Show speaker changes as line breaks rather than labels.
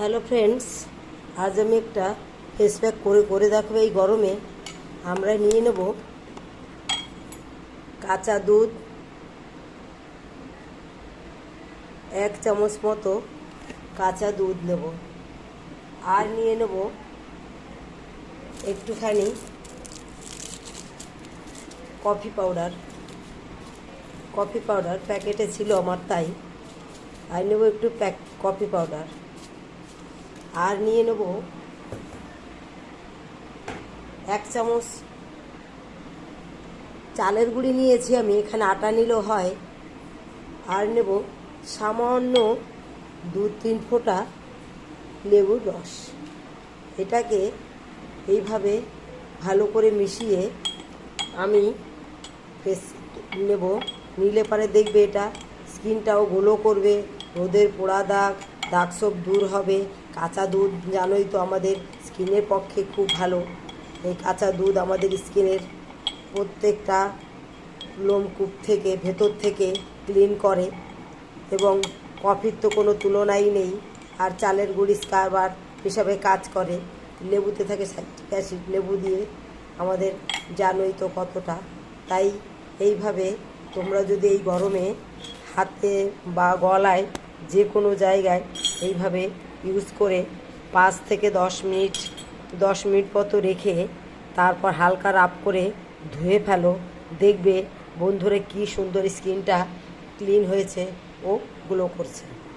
Hello friends, আজ আমি একটা ফেস প্যাক করে করে দেখাবো এই গরমে। আমরা নিয়ে নেব কাঁচা দুধ, এক চামচ মতো কাঁচা দুধ নেব। আর নিয়ে নেব একটুখানি কফি পাউডার কফি পাউডার প্যাকেটে ছিল আমার তাই। আর নেব একটু প্যাক কফি পাউডার আর নিয়ে নেব এক চামচ চালের গুঁড়ি নিয়েছি আমি, এখানে আটা নিলেও হয়। আর নেব সামান্য দু তিন ফোঁটা লেবুর রস। এটাকে এইভাবে ভালো করে মিশিয়ে আমি ফেস নেব। নিলে পরে দেখবে এটা স্কিনটাও গ্লো করবে, রোদের পোড়া দাগ দাগ সব দূর হবে। কাঁচা দুধ জানোই তো আমাদের স্কিনের পক্ষে খুব ভালো। এই কাঁচা দুধ আমাদের স্কিনের প্রত্যেকটা লোমকূপ থেকে, ভেতর থেকে ক্লিন করে এবং কফির তো কোনো তুলনাই নেই, আর চালের গুঁড়ি স্কারবার হিসাবে কাজ করে। লেবুতে থাকে সাইট্রিক অ্যাসিড, লেবু দিয়ে আমাদের জানোই তো কতটা। তাই এইভাবে তোমরা যদি এই গরমে হাতে বা গলায় যে কোনো জায়গায় এইভাবে ইউজ করে পাঁচ থেকে দশ মিনিট দশ মিনিট মতো রেখে তারপর হালকা রাব করে ধুয়ে ফেলো। দেখবে বন্ধুরে কি সুন্দর স্কিনটা ক্লিন হয়েছে ও গ্লো করছে।